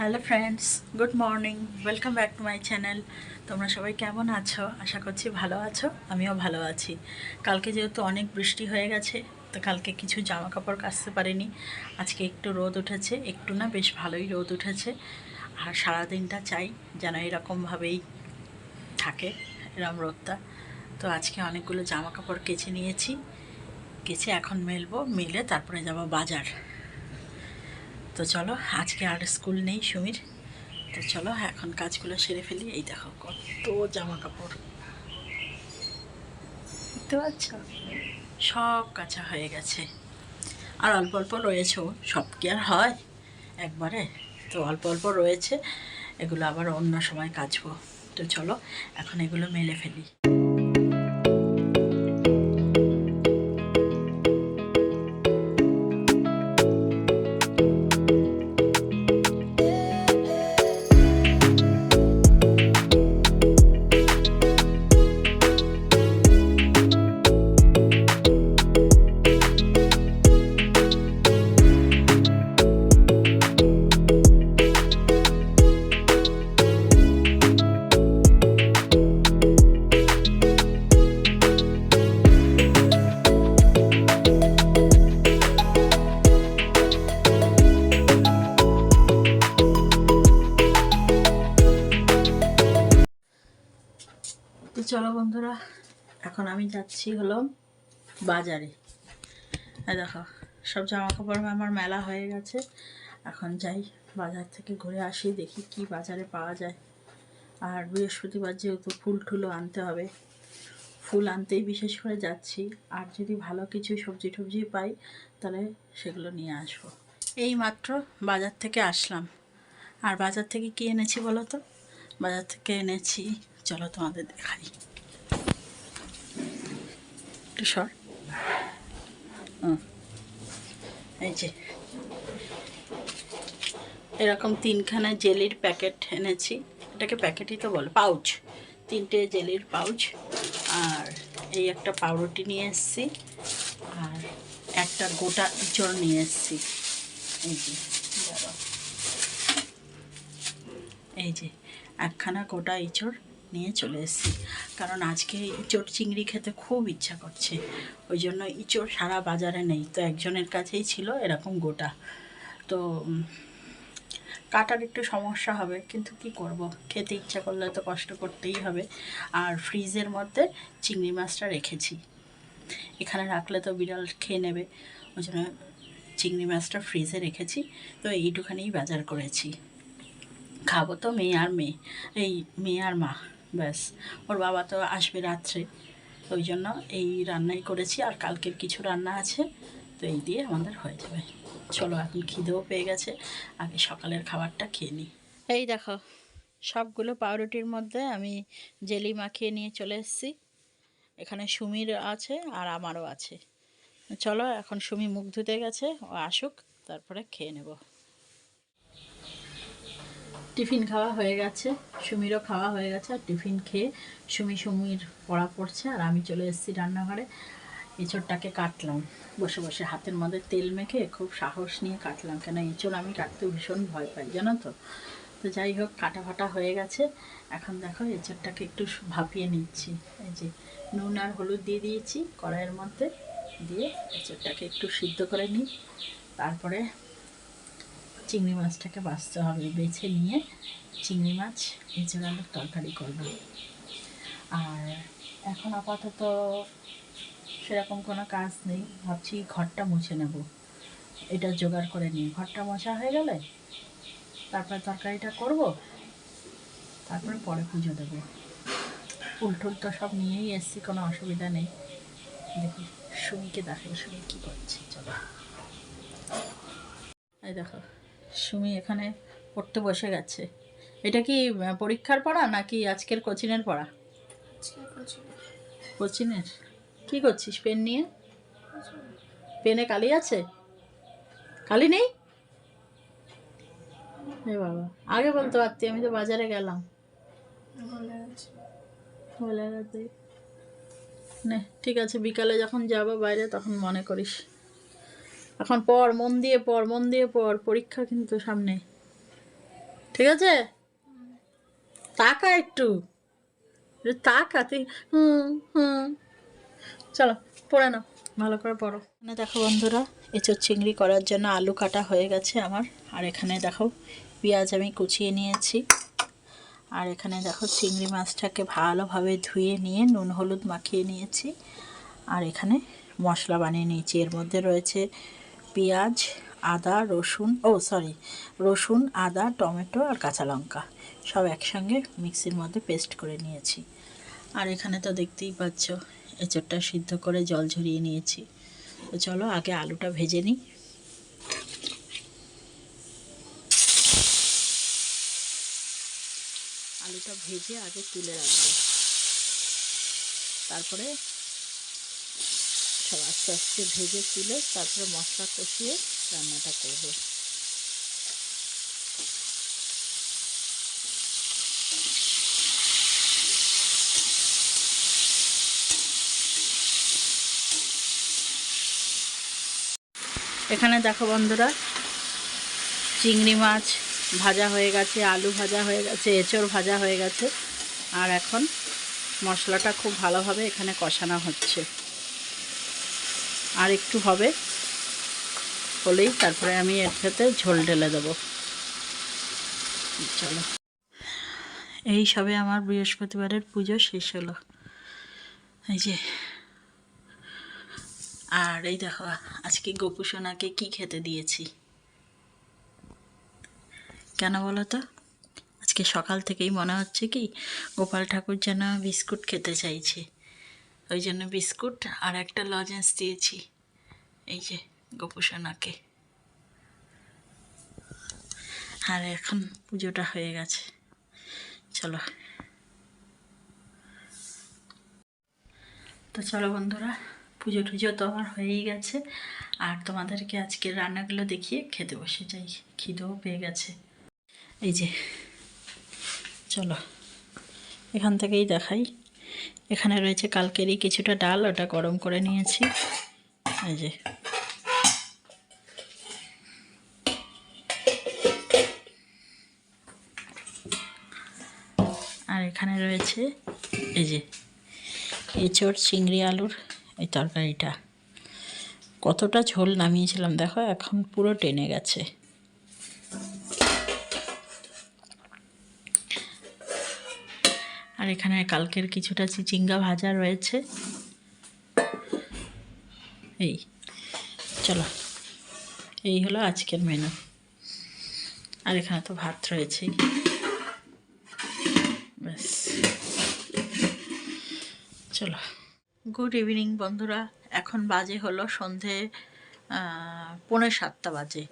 Hello friends good morning welcome back to my channel তোমরা সবাই কেমন আছো? আশা করছি ভালো আছো। আমিও ভালো আছি। কালকে যেহেতু অনেক বৃষ্টি হয়ে গেছে, তো কালকে কিছু জামা কাপড় কাচতে পারিনি। আজকে একটু রোদ উঠেছে। একটু না বেশ ভালোই রোদ উঠেছে। আর সারাদিনটা চাই যেন এরকমভাবেই থাকে এরম রোদটা। তো আজকে অনেকগুলো জামা কাপড় কেচে নিয়েছি। কেচে এখন মেলবো, মেলে তারপরে যাব বাজার। তো চলো আজকে আর স্কুল নেই সুমির। তো চলো এখন কাজগুলো সেরে ফেলি। এই দেখো কত জামা কাপড় দেখতে পাচ্ছ? সব কাঁচা হয়ে গেছে। আর অল্প অল্প রয়েছেও। সব কি আর হয় একবারে? তো অল্প অল্প রয়েছে। এগুলো আবার অন্য সময় কাচবো। তো চলো এখন এগুলো মেলে ফেলি। এখন আমি যাচ্ছি হলো বাজারে। দেখো, সব জামা কাপড় আমার মেলা হয়ে গেছে। এখন যাই বাজার থেকে ঘুরে আসি, দেখি কি বাজারে পাওয়া যায়। আর বৃহস্পতিবার যেহেতু ফুল টুলও আনতে হবে, ফুল আনতেই বিশেষ করে যাচ্ছি। আর যদি ভালো কিছু সবজি টবজি পাই, তাহলে সেগুলো নিয়ে আসব। এই মাত্র বাজার থেকে আসলাম। আর বাজার থেকে কি এনেছি বলো তো? বাজার থেকে এনেছি, চলো তোমাদের দেখাই। একটু সর? এই যে। এরকম তিনখানা জেলির প্যাকেট এনেছি। এটাকে প্যাকেটই তো বলে, পাউচ। তিনটে জেলির পাউচ। আর এই একটা পাউরুটি নিয়ে এসেছি। আর একটা গোটা ইঁচড় নিয়ে এসেছি। এই যে এই যে, একখানা গোটা ইঁচড় নিয়ে চলে এসেছি। কারণ আজকে ইঁচড় চিংড়ি খেতে খুব ইচ্ছা করছে। ওই জন্য ইঁচড় সারা বাজারে নেই। তো একজনের কাছেই ছিল এরকম গোটা। তো কাটার একটু সমস্যা হবে, কিন্তু কি করব? খেতে ইচ্ছা করলে তো কষ্ট করতেই হবে। আর ফ্রিজের মধ্যে চিংড়ি মাছটা রেখেছি। এখানে রাখলে তো বিড়াল খেয়ে নেবে। ওই জন্য চিংড়ি মাছটা ফ্রিজে রেখেছি। তো এইটুখানেই বাজার করেছি। খাব তো মেয়ে আর মেয়ে। এই মেয়ে আর মা। ব্যাস, ওর বাবা তো আসবে রাত্রে। ওই জন্য এই রান্নাই করেছি, আর কালকের কিছু রান্না আছে, তো এই দিয়ে আমাদের হয়ে যাবে। চলো, এখন খিদেও পেয়ে গেছে, আগে সকালের খাবারটা খেয়ে নিই। এই দেখো, সবগুলো পাউরুটির মধ্যে আমি জেলি মাখিয়ে নিয়ে চলে এসেছি। এখানে সুমির আছে আর আমারও আছে। চলো, এখন সুমি মুখ ধুতে গেছে, ও আসুক, তারপরে খেয়ে নেব। টিফিন খাওয়া হয়ে গেছে। সুমিরও খাওয়া হয়ে গেছে আর টিফিন খেয়ে সুমি সুমির পড়া পড়ছে আর আমি চলে এসেছি রান্নাঘরে। এঁচড়টাকে কাটলাম। বসে বসে হাতের মধ্যে তেল মেখে খুব সাহস নিয়ে কাটলাম। কেন এঁচড় আমি কাটতে ভীষণ ভয় পাই, জানো তো? তো যাই হোক কাটা ফাটা হয়ে গেছে। এখন দেখো এঁচড়টাকে একটু ভাপিয়ে নিচ্ছি। এই যে নুন আর হলুদ দিয়ে দিয়েছি কড়াইয়ের মধ্যে। দিয়ে এঁচড়টাকে একটু সিদ্ধ করে নিই। তারপরে চিংড়ি মাছটাকে বাঁচতে হবে, বেছে নিয়ে চিংড়ি মাছ এঁচড় আলুর তরকারি করব। আর এখন আপাতত সেরকম কোনো কাজ নেই, ভাবছি ঘরটা মুছে নেব। এটা জোগাড় করে নিয়ে ঘরটা মোছা হয়ে গেলে তারপরে তরকারিটা করব, তারপরে পরে পুজো দেবো। ফুল টুল তো সব নিয়েই এসছি, কোনো অসুবিধা নেই। দেখি সুমিকে দেখো সুমি কী করছে, চলো। এই দেখো। সুমি এখানে পড়তে বসে গেছে। এটা কি পরীক্ষার পড়া নাকি আজকের কোচিনের পড়া? কোচিনের। কি করছিস পেন নিয়ে? পেনে কালি আছে? কালি নেই? এ বাবা আগে বলতে পারতি আমি তো বাজারে গেলাম। বলে নে ঠিক আছে বিকালে যখন যাব বাইরে তখন মনে করিস। এখন পড়, মন দিয়ে পড়, মন দিয়ে পড় পরীক্ষা কিন্তু সামনে। ঠিক আছে? তাকা একটু। একটু তাকা, তুই হুম হুম। চলো, পড়ে নাও। ভালো করে পড়ো। এখানে দেখো বন্ধুরা এঁচোর চিংড়ি করার জন্য আলু কাটা হয়ে গেছে আমার। আর এখানে দেখো, পেঁয়াজ আমি কুচিয়ে নিয়েছি। আর এখানে দেখো, চিংড়ি মাছটাকে ভালোভাবে ধুয়ে নিয়ে নুন হলুদ মাখিয়ে নিয়েছি। আর এখানে মশলা বানিয়ে নিয়েছি। এর মধ্যে রয়েছে পেঁয়াজ, আদা, রসুন, ও সরি রসুন, আদা, টমেটো আর কাঁচা লঙ্কা। সব একসঙ্গে মিক্সির মধ্যে পেস্ট করে নিয়েছি। আর এখানে তো দেখতেই পাচ্ছ, এঁচড়টা সিদ্ধ করে জল ঝরিয়ে নিয়েছি। তো চলো আগে আলুটা ভেজে নিই। আলুটা ভেজে আগে তুলে রাখব। তারপরে সব আস্তে আস্তে ভেজে তুলে তারপরে মশলা কষিয়ে রান্নাটা করব। এখানে দেখো বন্ধুরা, চিংড়ি মাছ ভাজা হয়ে গেছে, আলু ভাজা হয়ে গেছে, এঁচড় ভাজা হয়ে গেছে। আর এখন মশলাটা খুব ভালোভাবে এখানে কষানো হচ্ছে। আর একটু হবে। হলেই তারপরে আমি এর সাথে ঝোল ঢেলে দেবো। চলো। এই সবে আমার বৃহস্পতিবারের পুজো শেষ হলো। এই যে। আর এই দেখো, আজকে গোপুসোনাকে কি খেতে দিয়েছি? কেন বলো তো? আজকে সকাল থেকেই মনে হচ্ছে কি, গোপাল ঠাকুর যেন বিস্কুট খেতে চাইছে। ওই জন্য বিস্কুট আর একটা লজেন্স দিয়েছি। এই যে, গোপুসোনাকে। আর এখন পুজোটা হয়ে গেছে। চলো। তো চলো বন্ধুরা, পুজো টুজো তো আমার হয়েই গেছে। আর তোমাদেরকে আজকের রান্নাগুলো দেখিয়ে খেতে বসে যাই। খিদেও পেয়ে গেছে। এই যে, চলো। এখান থেকেই দেখাই। এখানে রয়েছে কালকেরই কিছুটা ডাল, ওটা গরম করে নিয়েছি। এই যে। আর এখানে রয়েছে এই যে এঁচড়, চিংড়ি আলুর এই তরকারিটা। কতটা ঝোল নামিয়েছিলাম, দেখো, এখন পুরো টেনে গেছে। আর এখানে কালকের কিছুটা চিচিঙ্গা ভাজা রয়েছে। এই চলো। এই হলো আজকের মেনু আর এখানে তো ভাত রয়েছেই ব্যাস। চলো। গুড ইভিনিং বন্ধুরা। এখন বাজে হলো সন্ধে আহ, পৌনে সাতটা বাজে।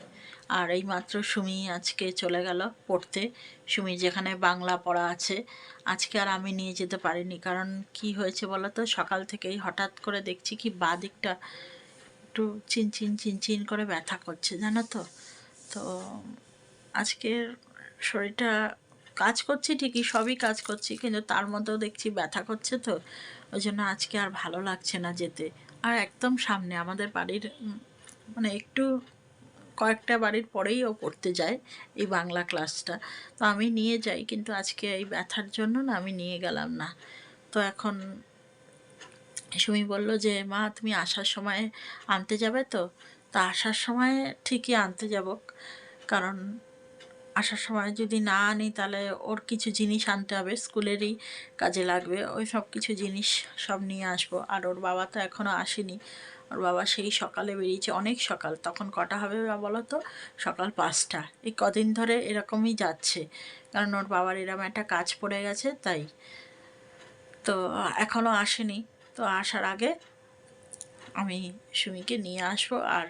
আর এই মাত্র সুমি আজকে চলে গেল পড়তে। সুমি, যেখানে বাংলা পড়া আছে, আজকে আর আমি নিয়ে যেতে পারিনি। কারণ কি হয়েছে বলো তো? সকাল থেকেই হঠাৎ করে দেখছি কি বা দিকটা একটু চিনচিন চিনচিন করে ব্যথা করছে, জানো তো? তো আজকের শরীরটা কাজ করছি ঠিকই, সবই কাজ করছি, কিন্তু তার মধ্যেও দেখছি ব্যথা করছে তো। ওই জন্য আজকে আর ভালো লাগছে না যেতে। আর একদম সামনে আমাদের বাড়ির মানে একটু কয়েকটা বাড়ির পরেই ও পড়তে যায় এই বাংলা ক্লাসটা তো আমি নিয়ে যাই, কিন্তু আজকে এই ব্যথার জন্য না আমি নিয়ে গেলাম না। তো এখন সুমি বলল যে, মা, তুমি আসার সময় আনতে যাবে তো? তা আসার সময় ঠিকই আনতে যাব, কারণ আসার সময় যদি না আনি তাহলে ওর কিছু জিনিস আনতে হবে, স্কুলেরই কাজে লাগবে, ওই সব কিছু জিনিস সব নিয়ে আসব। আর ওর বাবা তো এখনও আসেনি। ওর বাবা সেই সকালে বেরিয়েছে, অনেক সকাল। তখন কটা হবে বলো তো সকাল পাঁচটা। এই কদিন ধরে এরকমই যাচ্ছে। কারণ ওর বাবার এরকম একটা কাজ পড়ে গেছে, তাই। তো এখনও আসেনি। তো আসার আগে আমি সুমিকে নিয়ে আসব আর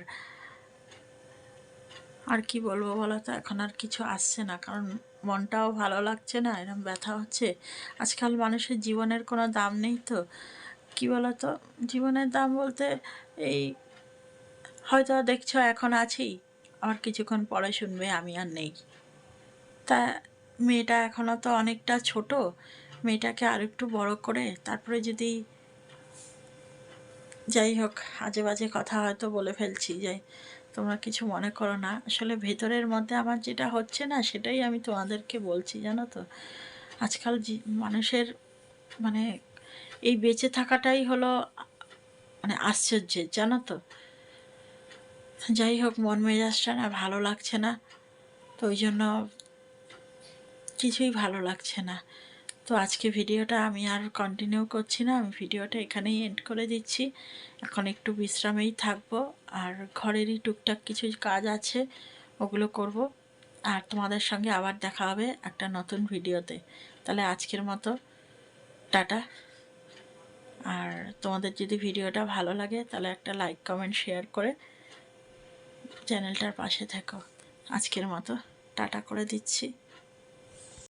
আর কি বলব বলো তো এখন আর কিছু আসছে না। কারণ মনটাও ভালো লাগছে না এরকম ব্যথা হচ্ছে। আজকাল মানুষের জীবনের কোনো দাম নেই তো। কি বলো তো জীবনের দাম বলতে এই, হয়তো দেখছ এখন আছি, আবার কিছুক্ষণ পরে শুনবে আমি আর নেই। তা মেয়েটা এখনও তো অনেকটা ছোট, মেয়েটাকে আরেকটু বড় করে, তারপরে যদি যাই হোক, আজে বাজে কথা হয়তো বলে ফেলছি যে, তোমরা কিছু মনে করো না। আসলে ভেতরের মধ্যে আমার যেটা হচ্ছে না, সেটাই আমি তোমাদেরকে বলছি, জানো তো? আজকাল মানুষের মানে এই বেঁচে থাকাটাই হলো মানে আশ্চর্যের, জানো তো? যাই হোক, মন মেজাজটা না ভালো লাগছে না, তো ওই জন্য কিছুই ভালো লাগছে না। তো আজকে ভিডিওটা আমি আর কন্টিনিউ করছি না, আমি ভিডিওটা এখানেই এন্ড করে দিচ্ছি। এখন একটু বিশ্রামেই থাকব, আর ঘরেরই টুকটাক কিছু কাজ আছে, ওগুলো করব। আর তোমাদের সঙ্গে আবার দেখা হবে একটা নতুন ভিডিওতে। তাহলে আজকের মতো, টাটা। আর তোমাদের যদি ভিডিওটা ভালো লাগে, তাহলে একটা লাইক কমেন্ট শেয়ার করে চ্যানেলটার পাশে থেকো। আজকের মতো টাটা করে দিচ্ছি।